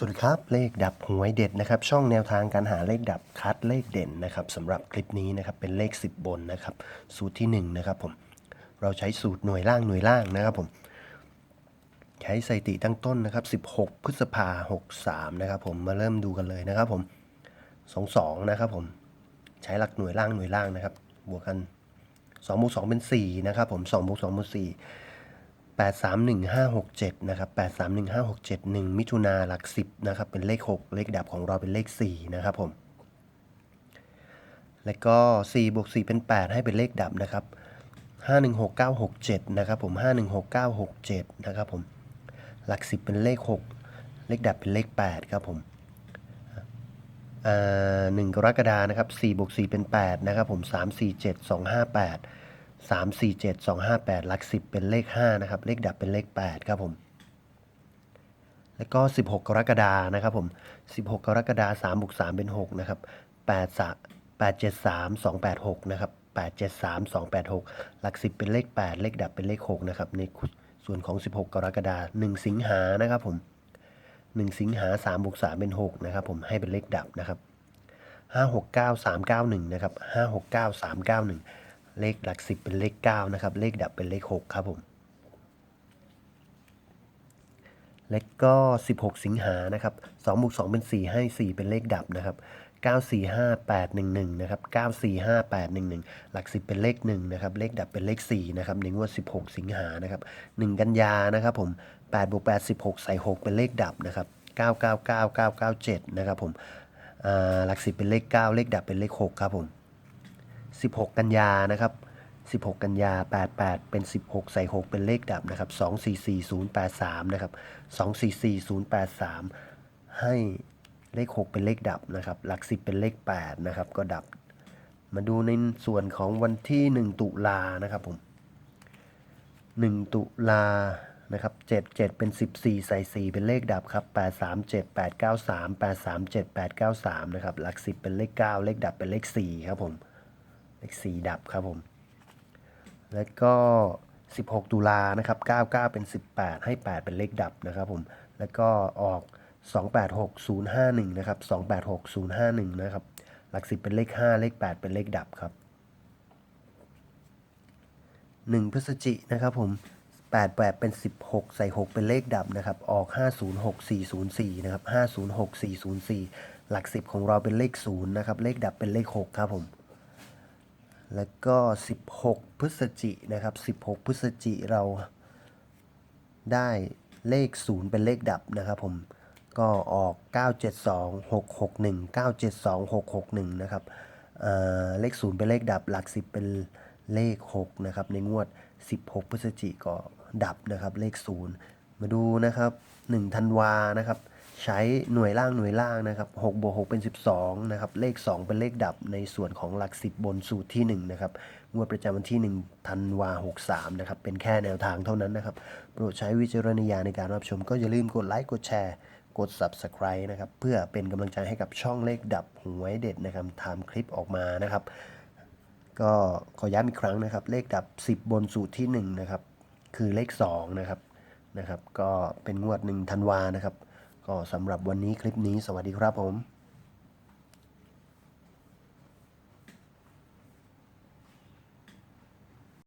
สวัสดีครับ เลขดับหวยเด็ดนะครับ ช่องแนวทางการหาเลขดับคัดเลขเด่นนะครับสำหรับคลิปนี้นะครับเป็นเลข 10 บนนะครับ สูตรที่1นะครับผมเราใช้สูตรหน่วยล่างหน่วยล่างนะครับผมใช้สถิติตั้งต้นนะครับ 16 พฤษภา63นะครับผมมาเริ่มดูกันเลยนะครับผม 22 นะครับผมใช้หลักหน่วยล่างหน่วยล่างนะครับ บวกกัน2บวก2เป็น4นะครับผม2บวก2เป็น4 831567 นะครับ 831567 1 มิถุนาหลัก 10 นะครับ เป็นเลข 6 เลขดับของเราเป็นเลข 4 นะครับผม แล้วก็ 4 บวก 4 เป็น 8 ให้เป็นเลขดับนะครับ 516967 นะครับผม 516967 นะครับผม หลัก 10 เป็นเลข 6 เลขดับเป็นเลข 8 ครับผมอ่า1กรกฎานะครับ4บวก4เป็น 8 นะครับผม 347258 3 4 7 2 5 8หลัก 10 เป็นเลข 5 นะครับ เลขดับเป็นเลข 8 ครับผม แล้วก็ 16 กรกฎานะครับผม 16 กรกฎา3บวก3เป็น 6 นะครับ 8 8 7 3 2 8 6 นะครับ 8 7 3 2 8 6 หลัก 10 เป็นเลข 8 เลขดับเป็นเลข 6 นะครับ ในส่วนของ 16 กรกฎา1สิงหานะครับผม 1 สิงหา3บวก3เป็น 6 นะครับผม ให้เป็นเลขดับนะครับ569 391 นะครับ 569 391 เลขหลักสิบเป็นเลข9นะครับ เลขดับเป็นเลข 6 ครับผม และก็ 16 สิงหานะครับ2บวก2เป็น 4 ให้ 4 เป็นเลขดับนะครับ 945811 นะครับ 945811 หลัก 10 เป็นเลข1นะครับ เลขดับเป็นเลข 4 นะครับในงวด 16 สิงหานะครับ 1 กันยานะครับผม8บวก8 16 ใส่ 6 เป็นเลขดับนะครับ 999997 นะครับผมอ่าหลัก 10 เป็นเลข 9 เลขดับเป็นเลข 6 ครับผม 16 กันยานะครับ 16 กันยา 88 เป็น 16 ใส่ 6 เป็นเลขดับนะครับ 244083 นะครับ 244083 ให้เลข 6 เป็นเลขดับนะครับ หลัก 10 เป็นเลข 8 นะครับ ก็ดับ มาดูในส่วนของวันที่ 1 ตุลานะครับผม 1 ตุลานะครับ7 7 เป็น 14 ใส่ 4 เป็นเลขดับครับ 8 3 7 8 9 3 8 3 7 8 9 3 นะครับ หลัก 10 เป็นเลข 9 เลขดับเป็นเลข 4 ครับผม เลข4ดับครับผม แล้วก็ 16 ตุลานะครับ99 เป็น 18 ให้ 8 เป็นเลขดับนะครับผม แล้วก็ออก 286051นะครับ286051นะครับ หลัก 10 เป็นเลข 5 เลข 8 เป็นเลขดับครับ 1 พฤศจินะครับผม8 8 เป็น 16 ใส่ 6 เป็นเลขดับนะครับ ออก 506404 นะครับ 506404 หลัก 10 ของเราเป็นเลข 0 นะครับ เลขดับเป็นเลข 6 ครับผม แล้วก็ 16 พฤศจินะครับ 16 พฤศจิเราได้เลข 0 เป็นเลขดับนะครับผมก็ออก 972 661 972 661 นะครับเเลข 0 เป็นเลขดับ หลัก 10 เป็นเลข 6 นะครับ ในงวด 16 พฤศจิก็ดับนะครับ เลข 0 มาดูนะครับ1ธันวานะครับ ใช้หน่วยล่างหน่วยล่างนะครับ6บวก6เป็น 12นะครับเลข 2 เป็นเลขดับในส่วนของหลัก 10 บนสูตรที่ 1 นะครับงวดประจำวันที่ 1 ธันวา63 นะครับ เป็นแค่แนวทางเท่านั้นนะครับ โปรดใช้วิจารณญาณในการรับชม ก็อย่าลืมกดไลค์กดแชร์ กด Subscribe นะครับ เพื่อเป็นกำลังใจให้กับช่องเลขดับหวยเด็ดนะครับทำคลิปออกมานะครับ ก็ขอย้ำอีกครั้งนะครับ เลขดับ 10 บนสูตรที่ 1 นะครับ คือเลข 2 นะครับนะครับ ก็เป็นงวด 1 ธันวานะครับ ก็สำหรับวันนี้คลิปนี้สวัสดีครับผม